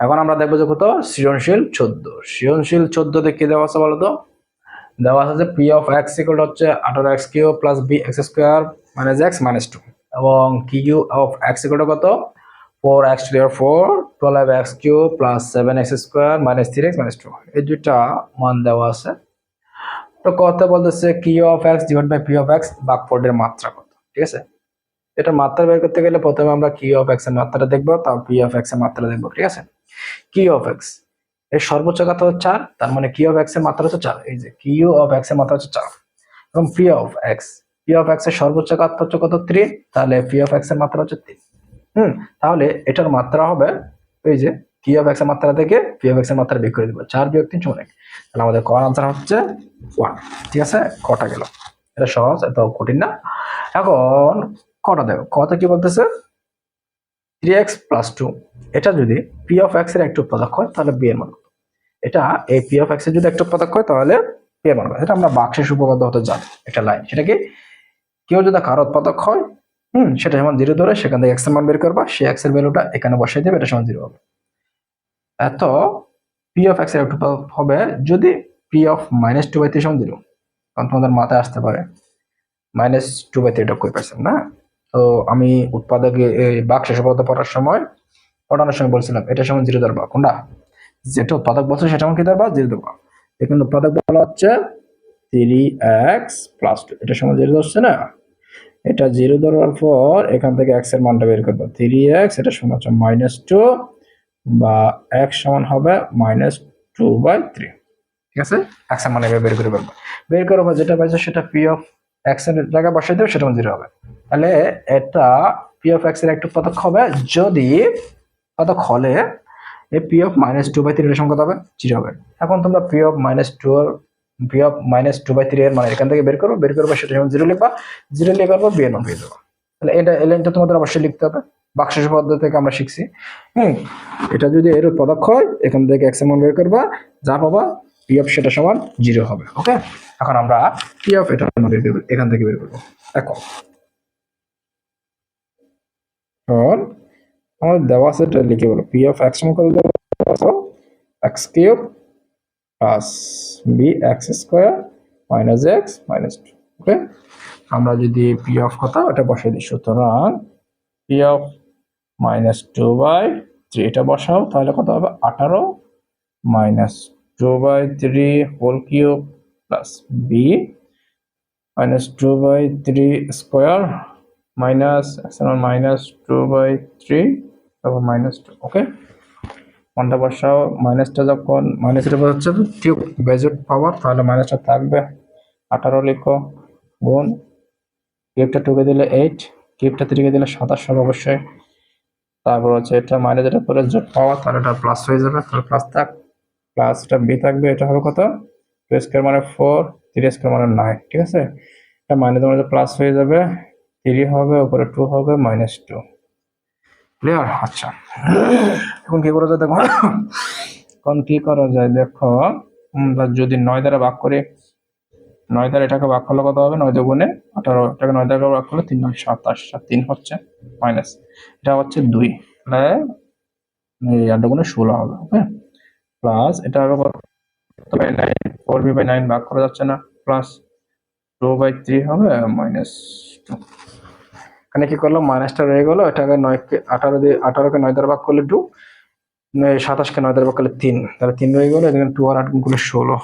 এখন আমরা দেখব যে কত? সৃজনশীল চোদ্দ। সৃজনশীল চোদ্দতে কি দেওয়া আছে বলতো? দেওয়া আছে যে পি অফ এক্স ইকুয়াল হচ্ছে আঠারো x q plus b x square minus x minus two এবং কিউ অফ এক্স ইকুয়াল কত? Four x two four twelve x q plus seven x square minus three x minus two এই দুইটা মান দেওয়া আছে। তো কত বলতেছে q of x divide by p of x বাকফোর্ডের মাত্রা কত? ঠিক আছে? এটা মাত্রা বের করতে গেলে প্রথমে আমরা কি অফ এক্সের মাত্রাটা দেখব তারপর পি অফ এক্সের মাত্রা দেখব, ঠিক আছে? কি অফ এক্সের সর্বোচ্চ কত হচ্ছে চার? তার মানে কি অফ এক্সের মাত্রা হচ্ছে চার, এই যে কিউ অফ এক্সের মাত্রা হচ্ছে চার। এবং p of x p of এক্সের সর্বোচ্চ কত হচ্ছে কত? থ্রি তাহলে পি অফ এক্সের মাত্রা হচ্ছে তিন। হুম, তাহলে এটার মাত্রা হবে, এই যে কি অফ এক্সের মাত্রা থেকে পি অফ এক্সের মাত্রা বের করে দিব। চার বিয়োগ তিন সমান এক। তাহলে আমাদের ক আনসার হচ্ছে ওয়ান ঠিক আছে? কটা গেল? এটা সহজ, এত কঠিন না। এখন কটা দেবো? কত কি বলতেছে? থ্রি এক্স প্লাস টু এটা যদি পি অফ এক্সের একটু উৎপাদক হয়, তাহলে বি এর মান এটা এই পি অফ এক্সের যদি একটু উৎপাদক হয়, তাহলে পি এর মান এটা আমরা বাক্সের উপপাদ্য হতে জানি। এটা লাইন সেটা কি? কেউ যদি কারও উৎপাদক হয়, হুম, সেটা যেমন জিরো ধরে সেখান থেকে এক্সের মান বের করবা সেই এক্সের ভ্যালুটা এখানে বসাই দেবে, এটা সমান জিরো হবে। এত পি অফ এক্সের একটু হবে যদি p of minus two by three সমান জিরো কারণ তোমাদের মাথায় আসতে পারে। মাইনাস টু বাই থ্রিটা কই পাইছেন, না? তো আমি উৎপাদকে বাক্স উপপাদ্য পড়ার সময় পড়ানোর সময় বলছিলাম, এটা সমান জিরো ধরবা কোনটা? যেটা উৎপাদক বলছে সেটা সমান কি ধরবা জিরো ধরবা এখানে উৎপাদক বলা হচ্ছে থ্রি এক্স প্লাস টু এটা সমান জিরো ধরছে না? এটা জিরো ধরার পর এখান থেকে এক্সের মানটা বের করব থ্রি এক্স এটা সমান হচ্ছে মাইনাস টু বা এক্স সমান হবে মাইনাস টু বাই থ্রি ঠিক আছে? এক্সের মান বের করে ফেলব। বের পর যেটা পাইছে সেটা পি অফ এক্সের জায়গায় বসাই দেবে, সেটা জিরো হবে। তাহলে এটা পি অফ এক্সের একটু পদক হবে। যদি পদক হলে এই p of minus two by three এর কত হবে? জিরো হবে। এখন তোমরা p of minus two p of minus two by three এর মানে এখান থেকে বের করো, বের করব সেটা যেমন জিরো লিখবা জিরো লেখার পর বি এর মান পেয়ে দেবো তাহলে এটা, এই তোমাদের অবশ্যই লিখতে হবে। বাক্সের পদ্ধতি থেকে আমরা শিখছি। হুম, এটা যদি এর পদক হয়, এখান থেকে এক্সের মান বের করবা, যা পাবা পি অফ সেটা সমান জিরো হবে ওকে এখন আমরা পি অফ এটা করব, এখান থেকে বের করব। এখন এখন আমাদের দেওয়া আছে এটা লিখে বলো পি অফ এক্স দেওয়া X cube plus B X square minus X minus two okay আমরা যদি পি অফ কথা ওটা বসাই দিই, সুতরাং P of minus two by three এটা বসাও, তাহলে কত হবে? আঠারো minus two by three whole cube plus B minus two by three square minus minus two by three তারপর মাইনাস টু ওকে ওয়ানটা বসাও মাইনাসটা যখন মাইনাসটা হচ্ছে কিউব বেজেট পাওয়ার তাহলে মাইনাসটা থাকবে। আঠারো লিখো, গুণ কিউবটা টুকে দিলে এইট কিউবটা থ্রিকে দিলে সাতাশ হবে অবশ্যই। তারপর হচ্ছে এটা মাইনাস এটা পরে জোট পাওয়ার তাহলে এটা প্লাস হয়ে যাবে, তাহলে প্লাস থাক। প্লাস এটা বি থাকবে, এটা হবে কত? টু স্কোয়ার মানে ফোর থ্রি স্কোয়ার মানে নাইন ঠিক আছে? এটা মাইনাস মানে প্লাস হয়ে যাবে থ্রি হবে, উপরে টু হবে মাইনাস টু ক্লিয়ার আচ্ছা। এখন কি করা যায় দেখো? এখন কি করা যায় দেখো? যদি নয় দ্বারা ভাগ করি, নয় দ্বারা এটাকে ভাগ করলে কত হবে? নয় দুগুণে আঠারো। এটাকে নয় দ্বারা ভাগ করলে তিন নয় সাতাশ সাত, তিন হচ্ছে মাইনাস এটা হচ্ছে দুই। তাহলে আট দুগুণে ষোলো হবে ওকে প্লাস এটা হবে কত? Nine four B by nine ভাগ করা যাচ্ছে না প্লাস টু বাই থ্রি হবে মাইনাস টু এখানে কি করলাম? মাইনাসটা রয়ে গেলো, এটাকে নয়কে আঠারো দিয়ে, আঠারোকে নয় দ্বারা ভাগ করলে টু সাতাশকে নয় দ্বারা ভাগ করলে তিন। তাহলে তিন রয়ে গেলো, এখানে টু আর আট গুণ করলে ষোলো।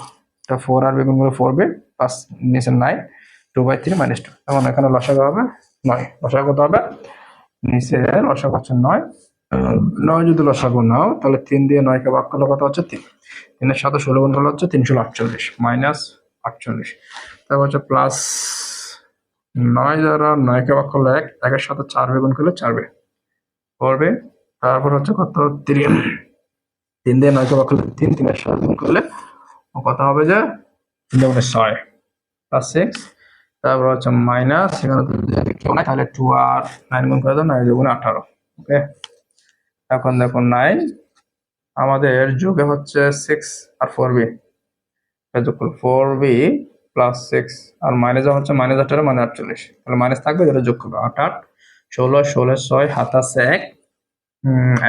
এটা ফোর আর বেগুন করলে ফোর বে প্লাস নিচে nine two by three minus two এখন এখানে লসাগু হবে নয়। লসাগু কত হবে? নিচে লসাগু হচ্ছে নয়। নয় যদি লসাগু নাও, তাহলে তিন দিয়ে নয়কে ভাগ করলে কত হচ্ছে? তিন। তিনের সাথে ষোলো গুণ করলে হচ্ছে তিনশো আটচল্লিশ, মাইনাস আটচল্লিশ। তারপর হচ্ছে প্লাস নয় দ্বারা নয়কে ভাগ করলে এক, একের সাথে চার বেগুন করলে চার বে করবে? তারপর হচ্ছে কত? তিন। তিন দিয়ে নয়কে ভাগ করলে তিন, তিনের সাথে গুণ করলে কত হবে যে? তিন দুগুণে ছয় প্লাস সিক্স তারপর হচ্ছে মাইনাস নাই তাহলে টু আর নাইন গুণ করে দাও নয় দুগুণে আঠারো ওকে এখন দেখুন নাইন আমাদের যোগে হচ্ছে সিক্স আর four B four B plus six আর মাইনাস হচ্ছে মাইনাস আঠারো মানে আটচল্লিশ। তাহলে মাইনাস থাকবে যেটা যোগ করবে আট আট, ষোলো ষোলো, ছয় হাতাশে এক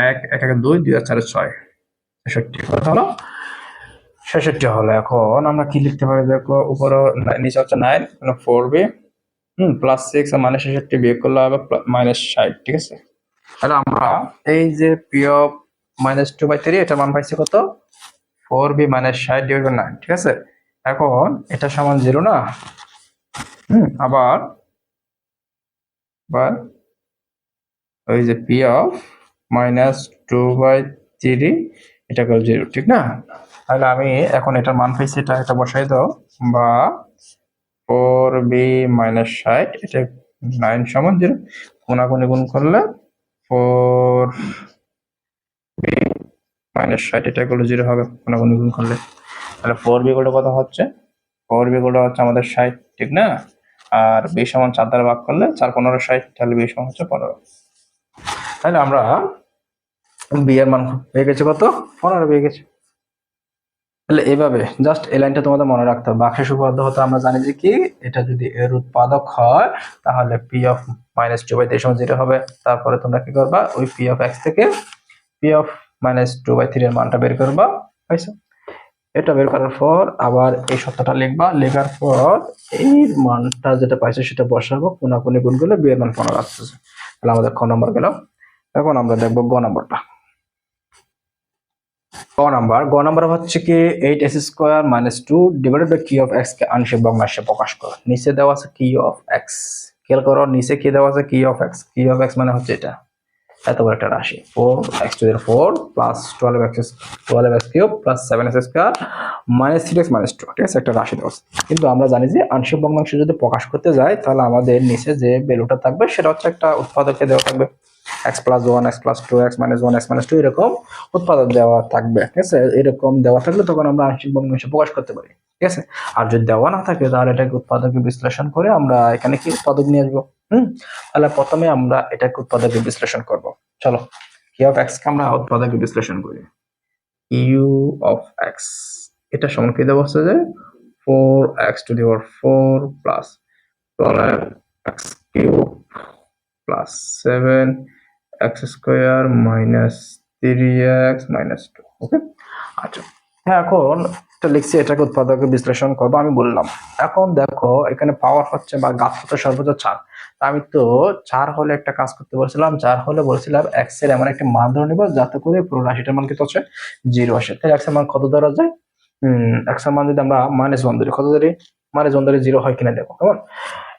এক এক এক, দুই দুই আর চারে, ছয়, ছেষট্টি। কত হলো? ছেষট্টি হলো। এখন আমরা কি লিখতে পারি? দেখো, উপরে নিচে হচ্ছে nine four B hmm plus six মানে ছেষট্টি বিয়োগ করলে হবে মাইনাস ষাট, ঠিক আছে? তাহলে আমরা এই যে P of minus two by three এটার মান পাইছি কত? ফোর বি মাইনাস ষাট ডিভাইড বাই নাইন ঠিক আছে? এখন এটা সমান জিরো না? হুম, আবার বা ওই যে P of minus two by three এটা করে জিরো ঠিক না? তাহলে আমি এখন এটার মান পাইছি, এটা এটা বসাই দাও, বা ফোর বি মাইনাস ষাট, এটা নাইন সমান জিরো কোনাকুনি গুণ করলে ফোর মাইনাস ষাট, এটা গুলো জিরো হবে, কোনো গুণ করলে। তাহলে ফোর বি গুলো কত হচ্ছে? ফোর বি হচ্ছে আমাদের ষাট, ঠিক না? আর বি সমান চার দ্বারা ভাগ করলে চার পনেরো ষাট, তাহলে বি সমান হচ্ছে পনেরো। তাহলে আমরা বিয়ের মান পেয়ে গেছে কত? পনেরো পেয়ে গেছে। তাহলে এভাবে জাস্ট এই লাইনটা তোমাদের মনে রাখতে হবে। বাক্সের উপপাদ্য হতে আমরা জানি যে কি? এটা যদি এর উৎপাদক হয়, তাহলে P of minus two by three সমান হবে। তারপরে তোমরা কি করবা? ওই পি অফ এক্স থেকে P of minus two by three এর মানটা বের করবা। হয়েছে? এটা বের করার পর আবার এই সত্যটা লিখবা। লেখার পর এই মানটা যেটা পাইছে সেটা বসাবো। কোনাকুনি গুণ করলে বি এর মান পনেরো আসতেছে। তাহলে আমাদের ক নম্বর গেল? এখন আমরা দেখব গ নম্বরটা। গ নাম্বার। গ নাম্বার হচ্ছে কি eight S square minus two divided by কি অফ এক্স কে আংশিক ভগ্নাংশে প্রকাশ করো। নিচে দেওয়া আছে কি অফ এক্স খেয়াল করো, নিচে কি দেওয়া আছে কি অফ এক্স কি অফ এক্স মানে হচ্ছে এটা। এত বড় একটা রাশি। Four X two four plus twelve X twelve X cube plus seven X square minus three X minus two ঠিক আছে, একটা রাশি দেওয়া। কিন্তু আমরা জানি যে আংশিক ভগ্নাংশ যদি প্রকাশ করতে যাই, তাহলে আমাদের নিচে যে ভ্যালুটা থাকবে, সেটা হচ্ছে একটা উৎপাদকে দেওয়া থাকবে। X plus one X plus two X minus one X minus two এরকম উৎপাদক দেওয়া থাকবে, ঠিক আছে? এরকম দেওয়া থাকলে তখন আমরা আংশিক ভগ্নাংশ প্রকাশ করতে পারি, ঠিক আছে? আর যদি দেওয়া না থাকে, তাহলে এটাকে উৎপাদকে বিশ্লেষণ করে আমরা এখানে কি উৎপাদক নিয়ে আসব? হুম? তাহলে প্রথমে আমরা এটাকে উৎপাদকে বিশ্লেষণ করব। চলো, কি অফ এক্স কে আমরা উৎপাদকে বিশ্লেষণ করি? ইউ অফ এক্স এটা সমান কি দেওয়া হচ্ছে যে four X to the power four plus X cube seven X square minus three X minus two okay আচ্ছা। হ্যাঁ এখন এটা লিখছি, এটাকে উৎপাদকে বিশ্লেষণ করব, আমি বললাম। এখন দেখো, এখানে পাওয়ার হচ্ছে বা গাছ সর্বোচ্চ চার। আমি তো চার হলে একটা কাজ করতে বলছিলাম, চার হলে বলছিলাম এক্সের এমন একটা মান ধরে নিব, যাতে করে পুরো রাশিটার মান কিন্তু হচ্ছে? জিরো আসে। তাহলে এক্সের মান কত ধরা যায়? এক্সের মান যদি আমরা মাইনাস ওয়ান ধরি, কত ধরি? মাইনাস ধরে জিরো হয় কিনা দেখো, কেমন?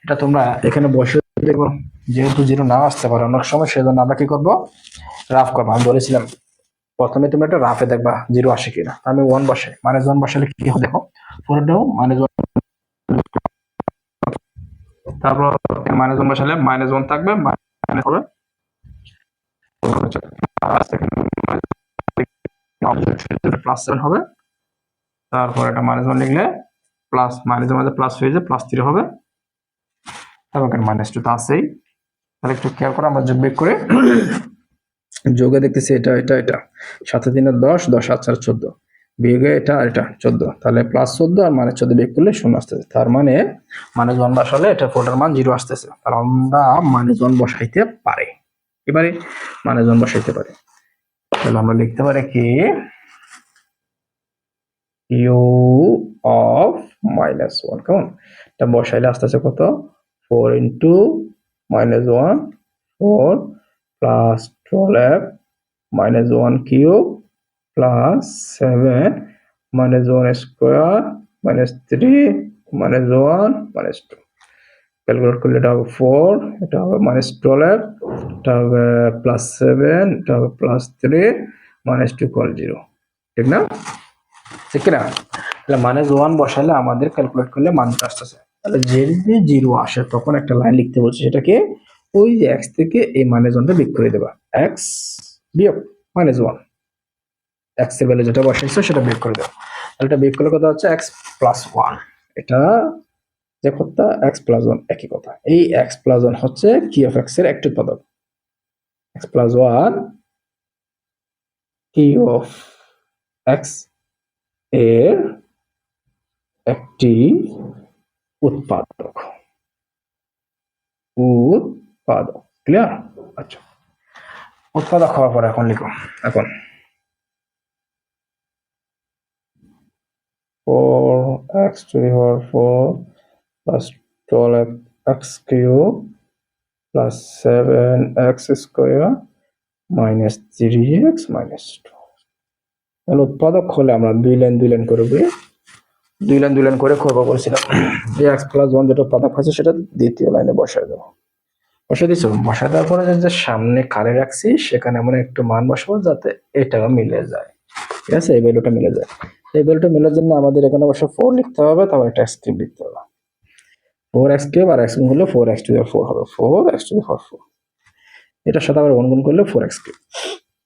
এটা তোমরা এখানে বসে দেখো যেহেতু জিরো না আসতে পারে অনেক সময়, সেজন্য আমরা কি করব? রাফ করব। আমি বলেছিলাম, প্রথমে তুমি একটা রাফে দেখবা জিরো আসে কিনা। আমি ওয়ান বসে মাইনাস ওয়ান বসালে কি হবে দেখো? পুরোটাও মাইনাস ওয়ান তারপর মাইনাস ওয়ান বসালে মাইনাস ওয়ান থাকবে মাইনাস হবে প্লাস সেভেন হবে। তারপর এটা মাইনাস ওয়ান লিখলে প্লাস মাইনাসের মধ্যে প্লাস হয়ে যায় প্লাস থ্রি হবে। এখানে মাইনাস টু তো আছেই। তাহলে একটু খেয়াল করে, আমরা যোগ বিয়োগ করে যোগে দেখতেছি এটা এটা এটা। সাথে তিনে দশ দশ আট, চার, চোদ্দ। বিয়োগে এটা আর এটা, চোদ্দ। তাহলে প্লাস চোদ্দ আর মানে চোদ্দ বিয়োগ করলে শূন্য আসতেছে। তার মানে মানে জন বসালে এটা ফোরটার মান জিরো আসতেছে। তাহলে আমরা মানে জন বসাইতে পারি। এবারে মানে জন বসাইতে পারি। তাহলে আমরা লিখতে পারি কি? ইউ অফ মাইনাস ওয়ান কেমন? এটা বসাইলে আসতেছে কত? Four into minus one four plus twelve minus one cube plus seven minus one square minus three minus one minus two calculate করলে এটা হবে ফোর এটা হবে মাইনাস টুয়েলভ এটা হবে প্লাস সেভেন এটা হবে প্লাস থ্রি মাইনাস টু কল জিরো ঠিক না? ঠিক না? তাহলে মাইনাস ওয়ান বসালে আমাদের ক্যালকুলেট করলে মানটা আসতেছে। তাহলে যদি জিরো আসে, তখন একটা লাইন লিখতে বলছে সেটাকে ওই যে এক্স থেকে এই মাইনাস ওয়ানটা বিয়োগ করে দেবা। এক্স বিয়োগ মাইনাস ওয়ান এক্সের ভ্যালু যেটা বসাইছো সেটা বিয়োগ করে দেবা। তাহলে এটা বিয়োগ করলে কথা হচ্ছে? এক্স প্লাস ওয়ান এটা যে কথা এক্স প্লাস ওয়ান একই কথা। এই এক্স প্লাস ওয়ান হচ্ছে কি অফ এক্সের একটি উৎপাদক। এক্স প্লাস ওয়ান কি অফ এক্সের একটি উৎপাদক। উৎপাদক। ক্লিয়ার আচ্ছা। উৎপাদক হওয়ার পর এখন লিখো। এখন। Four X to the power four plus twelve X cube plus seven X square minus three X minus two উৎপাদক হলে আমরা দুই লাইন দুই লাইন করে দুই লাইন দুই লাইন করে করব বলছিলাম যে এক্স প্লাস ওয়ান যেটা উৎপাদক হয়েছে সেটা দ্বিতীয় লাইনে বসায় দেবো। বসে দিছো বসে দেওয়ার পরে যে- সামনে কারে রাখছি, সেখানে আমরা একটু মান বসাবো যাতে এটাও মিলে যায়। ঠিক আছে? এই ভ্যালুটা মিলে যায়। এই ভ্যালুটা মিলার জন্য আমাদের এখানে অবশ্য ফোর লিখতে হবে, তারপর একটা এক্স কিউব লিখতে হবে। ফোর এক্স কিউব আর এক্স গুণ করলে ফোর এক্স টু ফোর হবে। Four X two four four এটার সাথে আবার গুণ করলে four X cube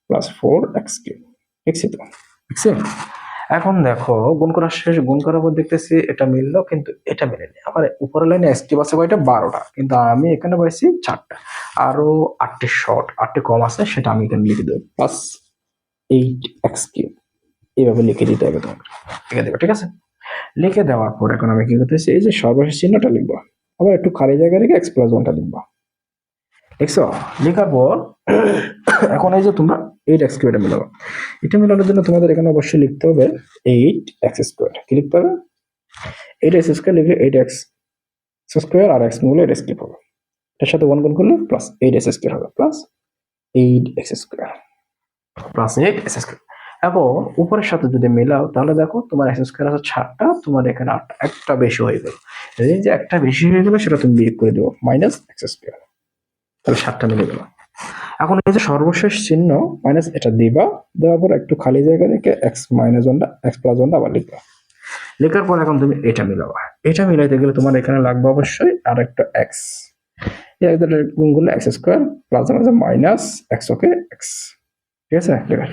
plus four X cube লিখছি তো? লিখছি এখন দেখো, গুণ করা শেষ, গুণ করার পর দেখতেছি এটা মিললো, কিন্তু এটা মিলেনি। আমার উপরের লাইনে কিউব আছে কয়টা? বারোটা। কিন্তু আমি এখানে পাইছি চারটা। আরও আটটি শর্ট আটটি কম আছে, সেটা আমি এখানে লিখে দেবো। প্লাস এইট এক্স কিউব এইভাবে লিখে দিতে হবে তোমাকে। লিখে দেবে, ঠিক আছে? লিখে দেওয়ার পর এখন আমি কি করতেছি, এই যে সর্বশেষ চিহ্নটা লিখব। আবার একটু খালি জায়গা রেখে এক্স প্লাস ওয়ানটা লিখব। লিখছো লেখার পর, এখন এই যে তোমরা এইট এক্স কিউবটা মিলাবো। এটা মেলানোর জন্য তোমাদের এখানে অবশ্যই লিখতে হবে এইট এক্স স্কোয়ার কি লিখতে হবে? এইট এক্স স্কোয়ার লিখলে এইট এক্স স্কোয়ার আর এক্স মিলে এইট এক্স কিউব হবে। এর সাথে ওয়ান গুণ করলে প্লাস এইট এক্স স্কোয়ার হবে plus eight X square plus eight X square এখন উপরের সাথে যদি মেলাও, তাহলে দেখো তোমার এক্স স্কোয়ার আছে সাতটা, তোমার এখানে আটটা, একটা বেশি হয়ে গেল। এই যে একটা বেশি হয়ে গেল, সেটা তুমি বিয়োগ করে দেবো মাইনাস এক্স স্কোয়ার তাহলে সাতটা মিলে গেল। এখন এই যে সর্বশেষ চিহ্ন মাইনাস এটা দিবা, দেওয়ার পর একটু খালি জায়গা রেখে এক্স মাইনাস ওয়ানটা এক্স প্লাস ওয়ানটা আবার লিখবা। লেখার পর এখন তুমি এটা মিলাবা। এটা মিলাইতে গেলে তোমার এখানে লাগবে অবশ্যই আর একটা এক্স গুণ করলে এক্স স্কোয়ার প্লাস আছে মাইনাস এক্স ওকে এক্স ঠিক আছে? লেখা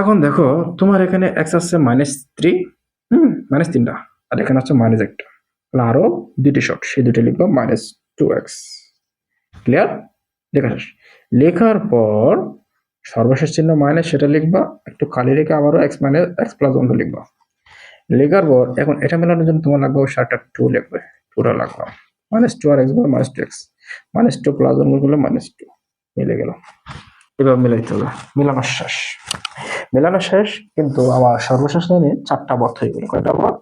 এখন দেখো, তোমার এখানে এক্স আছে মাইনাস থ্রি হুম মাইনাস তিনটা। আর এখানে হচ্ছে মাইনাস একটা। আরও দুটি শর্ট সেই দুটি লিখব মাইনাস টু এক্স ক্লিয়ার লেখা শেষ। লেখার পর সর্বশেষ চিহ্ন মাইনাস সেটা লিখবা, একটু খালি রেখে আবারও এক্স মাইনাস এক্স প্লাস ওয়ানটা লিখবা। লেখার পর এখন এটা মেলানোর জন্য তোমার লাগবে একটা টু লিখবে। টুটা লাগবে। মাইনাস টু আর এক্স বলে minus two X minus two plus one করলে মাইনাস টু মিলে গেল। এবার মিলাইতে হবে। মিলানো শেষ। মেলানো শেষ, কিন্তু আমার সর্বশেষ লাইনে চারটা পদ হয়ে গেল। কয়টা পদ?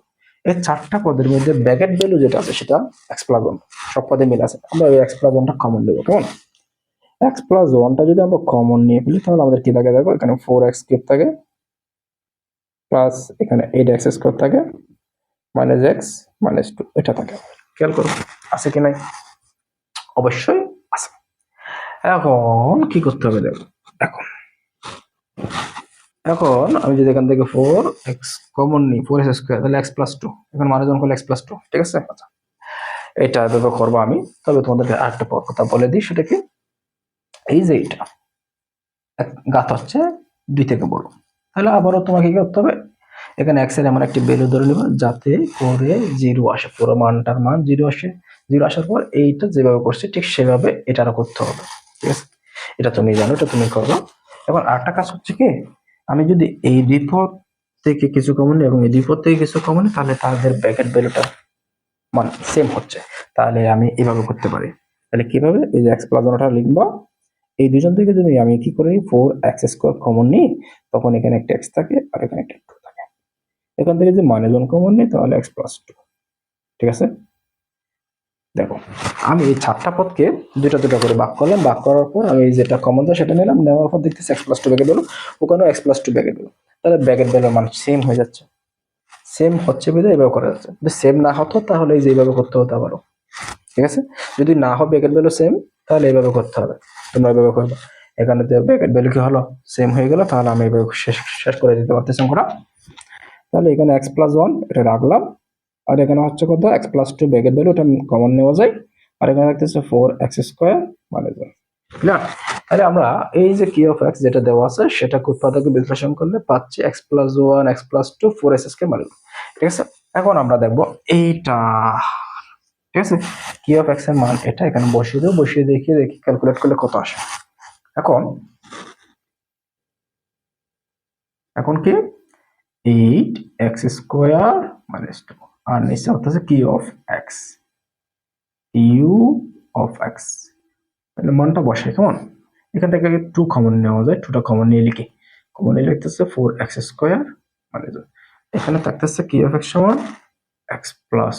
এই চারটা পদের মধ্যে ব্যাকেট ভ্যালু যেটা আছে সেটা এক্স প্লাস ওয়ান সব পদে মিল আছে। আমরা ওই এক্স প্লাস ওয়ানটা কমন দেবো। কেমন? এক্স প্লাস ওয়ানটা যদি আমরা কমন নিয়ে ফেলি, তাহলে আমাদের কি থাকে দেখো? এখানে ফোর এক্স কিউব থাকে প্লাস এখানে এইট এক্স স্কোয়ার থাকে মাইনাস এক্স মাইনাস টু এটা থাকে। খেয়াল করো, আছে কি নাই? অবশ্যই আছে। এখন কি করতে হবে দেখো? এখন এখন আমি যদি এখান থেকে ফোর এক্স কমন নিই ফোর এক্স স্কোয়ার তাহলে এক্স প্লাস টু এখন মানুষজন করলে এক্স প্লাস টু ঠিক আছে? আচ্ছা। এটা এভাবে করব আমি, তবে তোমাদেরকে আরেকটা কথা বলে দিই, সেটা কি? এই যে এটা গাত হচ্ছে দুই থেকে বড়। তাহলে আবারও তোমাকে কি করতে হবে? এখানে এক্সের এমন একটি ভ্যালু ধরে নেবে যাতে করে জিরো আসে, পুরো মানটার মান জিরো আসে। জিরো আসার পর এইটা যেভাবে করছে ঠিক সেভাবে এটারও করতে হবে, ঠিক আছে? এটা তুমি জানো, এটা তুমি করো। এখন আরেকটা কাজ হচ্ছে কি, আমি যদি এই পদ থেকে কিছু কমন এবং এই পদ থেকে কিছু কমন তাহলে তাদের ব্যাকেট ভ্যালুটা মানে সেম হচ্ছে। তাহলে আমি এভাবে করতে পারি। তাহলে কীভাবে? এই যে এক্স প্লাস ওয়ানটা লিখব এই দুজন থেকে যদি আমি কি করি ফোর এক্স স্কোয়ার কমন নিই, তখন এখানে একটা এক্স থাকে আর এখানে একটা টু থাকে। এখান থেকে যদি মাইনাস ওয়ান কমন নিই, তাহলে এক্স প্লাস টু ঠিক আছে? দেখো, আমি এই চারটা পদকে দুটা দুটা করে ভাগ করলাম, ভাগ করার পর আমি যেটা কমন দেয় সেটা নিলাম, নেওয়ার পর দেখতেছি এক্স প্লাস টু ব্যাকেট হলো ওখানেও এক্স প্লাস টু ব্যাকেট হলো তাহলে ব্যাকেট ভ্যালুর মান সেম হয়ে যাচ্ছে। সেম হচ্ছে বিধে এভাবে করা যাচ্ছে। যদি সেম না হতো, তাহলে এই যে এইভাবে করতে হতো আবারও। ঠিক আছে? যদি না হয় ব্যাকেট ভ্যালু সেম তাহলে এইভাবে করতে হবে। তোমরা এইভাবে করবে এখানে যে ব্যাকেট ভ্যালু কি হলো সেম হয়ে গেল, তাহলে আমি এইভাবে শেষ শেষ করে দিতে পারতেছি অঙ্কটা। তাহলে এখানে এক্স প্লাস ওয়ান এটা রাখলাম। আর এখানে হচ্ছে কত? X plus two bracket value এটা কমন নেওয়া যায়। আর এখানে থাকতেছে ফোর এক্স স্কোয়ার মানে তাহলে আমরা এই যে কি অফ এক্স যেটা দেওয়া আছে, সেটা উৎপাদকে বিশ্লেষণ করলে পাচ্ছি X plus one X plus two four S S কে মানে ঠিক আছে? এখন আমরা দেখব এইটা। ঠিক আছে? কি অফ এক্সের মান এটা এখানে বসিয়ে দেবো, বসিয়ে দেখিয়ে দেখি ক্যালকুলেট করলে কত আসে। এখন এখন কি? Eight X square minus two আর নিচে হচ্ছে কি of X U of X তাহলে মানটা বসে, কেমন? এখান থেকে টু কমন নেওয়া যায় টুটা কমন নিয়ে লিখি। কমন নিয়ে লিখতেছে ফোর এক্স স্কোয়ার মানে এখানে থাকতেছে কি অফ এক্স সমান এক্স প্লাস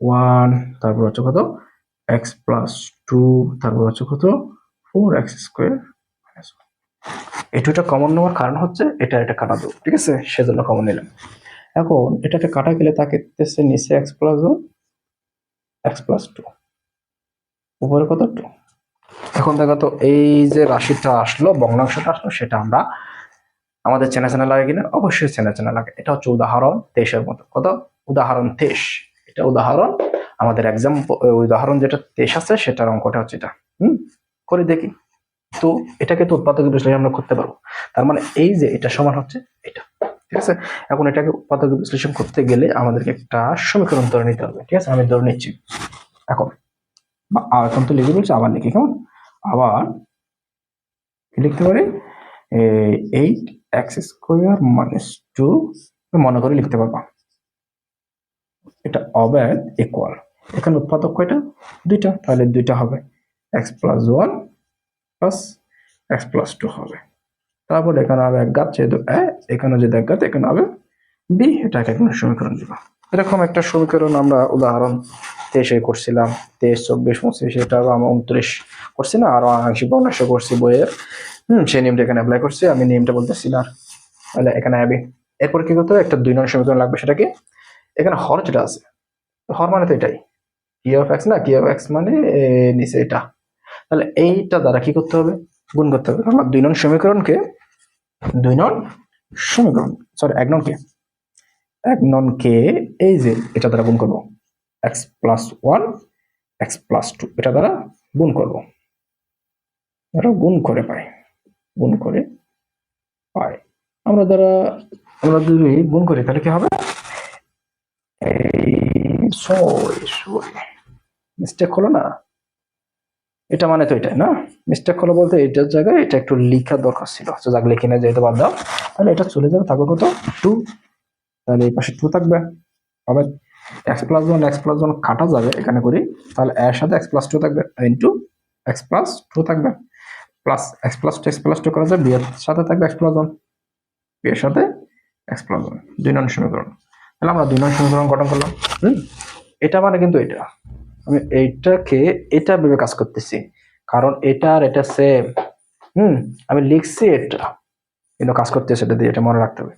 ওয়ান, তারপর হচ্ছে কত? এক্স প্লাস টু, তারপর হচ্ছে কত? ফোর এক্স স্কোয়ার এই দুটো কমন নেওয়ার কারণ হচ্ছে এটা এটা কাটা দেবো ঠিক আছে? সেজন্য কমন নিলাম। এখন এটাকে কাটা গেলে তাকে নিচে X plus one, X plus two, উপরে কত? টু। এখন দেখো তো এই যে রাশিটা আসলো, ভগ্নাংশটা আসলো, সেটা আমরা আমাদের চেনা চেনা লাগে কিনা? অবশ্যই চেনা চেনা লাগে। এটা হচ্ছে উদাহরণ তেইশের মতো। কত? উদাহরণ তেইশ। এটা উদাহরণ। আমাদের এক্সাম উদাহরণ যেটা তেইশ আছে, সেটার অঙ্কটা হচ্ছে এটা। হুম? করে দেখি। তো এটাকে তো উৎপাদক বিশ্লেষণ আমরা করতে পারব। তার মানে এই যে এটা সমান হচ্ছে এটা, ঠিক আছে? এখন এটাকে উৎপাদক বিশ্লেষণ করতে গেলে আমাদেরকে একটা সমীকরণ ধরে নিতে হবে, ঠিক আছে? আমি ধরে নিচ্ছি। এখন এখন তো লিখে বলছি আবার লিখি, কেমন? আবার লিখতে পারি eight X square minus two, মনে করে লিখতে পারব। এটা অব্যাদ ইকুয়াল এখানে উৎপাদক কয়টা? দুইটা। তাহলে দুইটা হবে। X plus one plus X plus two হবে। তারপর এখানে হবে এক গাছ যেহেতু এ এখানে যদি এক গাছ এখানে হবে বি এটাকে এখন সমীকরণ দিব। এরকম একটা সমীকরণ আমরা উদাহরণ তেইশে করছিলাম। তেইশ, চব্বিশ, পঁচিশ, এটা আমরা উনত্রিশ করছি না, আরও আংশিক বর্ণাংশ করছি বইয়ের। হুম, সেই নিয়মটা এখানে অ্যাপ্লাই করছি, আমি নিয়মটা বলতেছি না। তাহলে এখানে হবে এরপর কি করতে হবে? একটা দুই নং সমীকরণ লাগবে সেটা কি এখানে হর যেটা আছে, হর মানে তো এটাই। কি অফ এক্স না কি অফ এক্স মানে নিচে এটা। তাহলে এইটা দ্বারা কি করতে হবে? গুণ করতে হবে। আমরা দুই নং সমীকরণকে, দুই নং সমীকরণ সরি এক নং কে এক নং কে এই যে এটা দ্বারা গুণ করব। X plus one X plus two এটা দ্বারা গুণ করব। এটা গুণ করে পাই। গুণ করে পাই। আমরা দ্বারা, আমরা যদি গুণ করি, তাহলে কি হবে? মিস্টেক হলো না? এটা মানে তো এটাই, না? মিস্টেক হলো বলতে এটার জায়গায় এটা একটু লেখা দরকার ছিল। যাক, লিখে না, যেহেতু বাদ দাও। তাহলে এটা চলে যাবে থাকবে কত? টু তাহলে এই পাশে টু থাকবে। আবার X plus one X plus one কাটা যাবে এখানে করি। তাহলে এর সাথে এক্স প্লাস টু থাকবে ইন্টু এক্স প্লাস টু থাকবে। Plus X plus two X plus two করা যায় বিয়ের সাথে থাকবে এক্স প্লাস ওয়ান বিয়ের সাথে এক্স প্লাস ওয়ান দুই নং সমীকরণ। তাহলে আমরা দুই নং সমীকরণ গঠন করলাম। হুম? এটা মানে কিন্তু এটা। আমি এইটাকে এটা ভেবে কাজ করতেছি। কারণ এটা আর এটা সেম হুম? আমি লিখছি এটা। কিন্তু কাজ করতে সেটা দিয়ে, এটা মনে রাখতে হবে।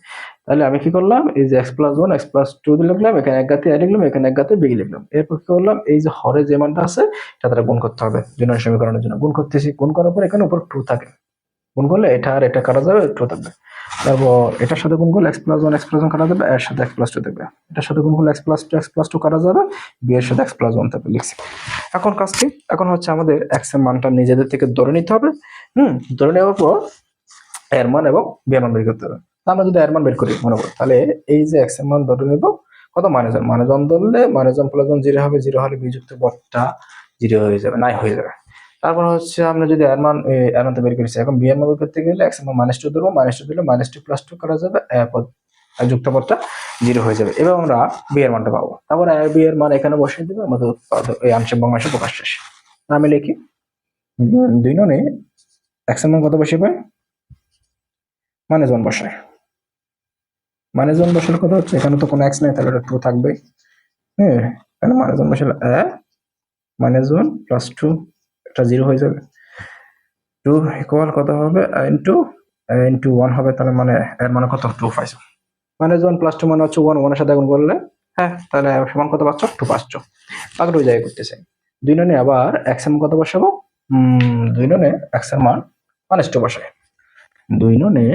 তাহলে আমি কি করলাম? এই যে X plus one X plus two লিখলাম, এখানে এক গাতে লিখলাম, এখানে এক গাতে বিগ লিখলাম। এরপর কি করলাম? এই যে হরে যে মানটা আছে, এটা তারা গুণ করতে হবে। নং সমীকরণের জন্য। গুণ করতেছি, গুণ করার পর এখানে উপর টু থাকে। গুণ করলে এটা আর এটা কাটা যাবে টু থাকবে। তারপর এটার সাথে গুণ করলে X plus one X plus one কাটা যাবে, এর সাথে এক্স প্লাস টু থাকবে। এটার সাথে গুণ করলে X plus two X plus two কাটা যাবে বি এর সাথে এক্স প্লাস ওয়ান থাকবে, লিখছি। এখন কাজ কি এখন হচ্ছে আমাদের এক্সের মানটা নিজেদের থেকে ধরে নিতে হবে। হুম, ধরে নেওয়ার পর এর মান এবং বি এর মান বের করতে হবে। আমরা যদি এর মান বের করি, মনে করো, তাহলে এই যে এক্সের মান ধরে নেব, কত? মাইনাস ওয়ান ধরলে minus one plus one zero হবে জিরো হলে বিযুক্ত পদটা জিরো হয়ে যাবে নাই হয়ে যাবে। তারপর হচ্ছে আমরা যদি এর মান এর মান তো বের করেছি এখন বি এর মান বের করতে গেলে এক্স মান মাইনাস টু ধরবো মাইনাস টু দিলে মাইনাস টু প্লাস টু করা যাবে আর যুক্ত পদটা জিরো হয়ে যাবে। এবার আমরা বি এর মানটা পাবো। তারপর এ বি এর মান এখানে বসিয়ে দিবে, আমাদের এই আংশিক ভগ্নাংশ প্রকাশ শেষ। আমি লিখি, দুই ননে এক্সের মান কত পাই মাইনাস ওয়ান বসায় মাইনাস ওয়ান বসালে কত হচ্ছে? এখানে তো কোনো এক্স নেই, তাহলে এটা টু থাকবে হ্যাঁ মাইনাস ওয়ান বসালে মাইনাস ওয়ান প্লাস টু এটা জিরো হয়ে যাবে। টু ইকুয়াল কত হবে? ইন্টু ইন্টু ওয়ান হবে, তাহলে মানে এর মানে কত? টু পাইছো মাইনাস ওয়ান প্লাস টু মানে হচ্ছে ওয়ান ওয়ানের সাথে গুণ করলে হ্যাঁ তাহলে সমান কত পাচ্ছ? টু পাচ্ছ। তাকে ওই জায়গায় করতেছে। দুই ননে আবার এক্স মান কত বসাবো? দুই ননে এক্স মান মাইনাস টু বসায় দুই ননে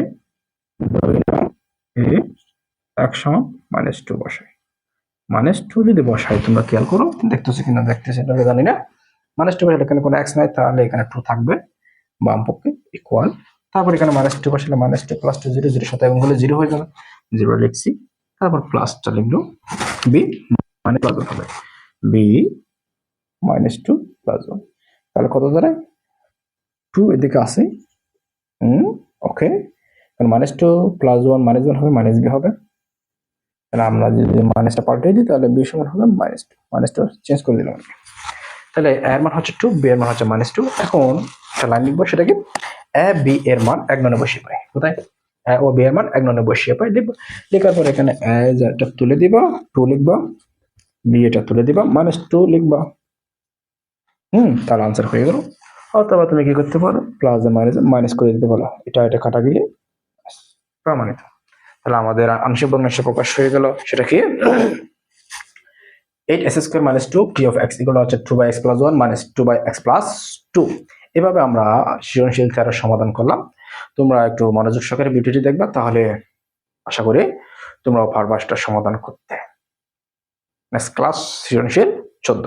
এক সমান মাইনাস টু বসাই। মাইনাস টু যদি বসাই, তোমরা খেয়াল করো, দেখতেছো কিনা, দেখতেছো এটা জানি না। মাইনাস টু বসালে এখানে কোনো এক্স নাই, তাহলে এখানে টু থাকবে বাম পক্ষে ইকুয়াল তারপর এখানে মাইনাস টু বসালে minus two plus two zero zero সাথে এবং হলে জিরো হয়ে যাবে। জিরো লিখছি। তারপর প্লাসটা লিখলো বি মানে প্লাস হবে B minus two plus one তাহলে কত দাঁড়ায় টু এদিকে আসে ওকে কারণ minus two plus one minus one হবে মাইনাস বি হবে। তাহলে আমরা যদি মাইনাসটা পাল্টে দিই, তাহলে বি সমান হবে minus two minus two change করে দিলাম। তাহলে এর মান হচ্ছে টু বি এর মান হচ্ছে মাইনাস টু এখন একটা লাইন লিখব সেটা কি এ বি এর মান এক ননে বসিয়ে পাই। কোথায়? ও বি এর মান এক ননে বসিয়ে পাই, লিখব। লেখার পর এখানে এটা তুলে দিবা টু লিখবা। বি এটা তুলে দিবা মাইনাস টু লিখবা। হুম, তার আনসার হয়ে গেল। অথবা তুমি কি করতে পারো প্লাস মাইনাস মাইনাস করে দিতে পারো। এটা এটা কাটা গেলে প্রমাণিত। তাহলে আমাদের আংশিক ভগ্নাংশ প্রকাশ হয়ে গেল, সেটা কি? Eight S square minus two T of X equal হচ্ছে two by X plus one minus two by X plus two এভাবে আমরা সৃজনশীল থেরার সমাধান করলাম। তোমরা একটু মনোযোগ সহকারে ভিডিওটি দেখবা, তাহলে আশা করি তোমরা ভারবাসটা সমাধান করতে। নেক্সট ক্লাস সৃজনশীল চোদ্দ।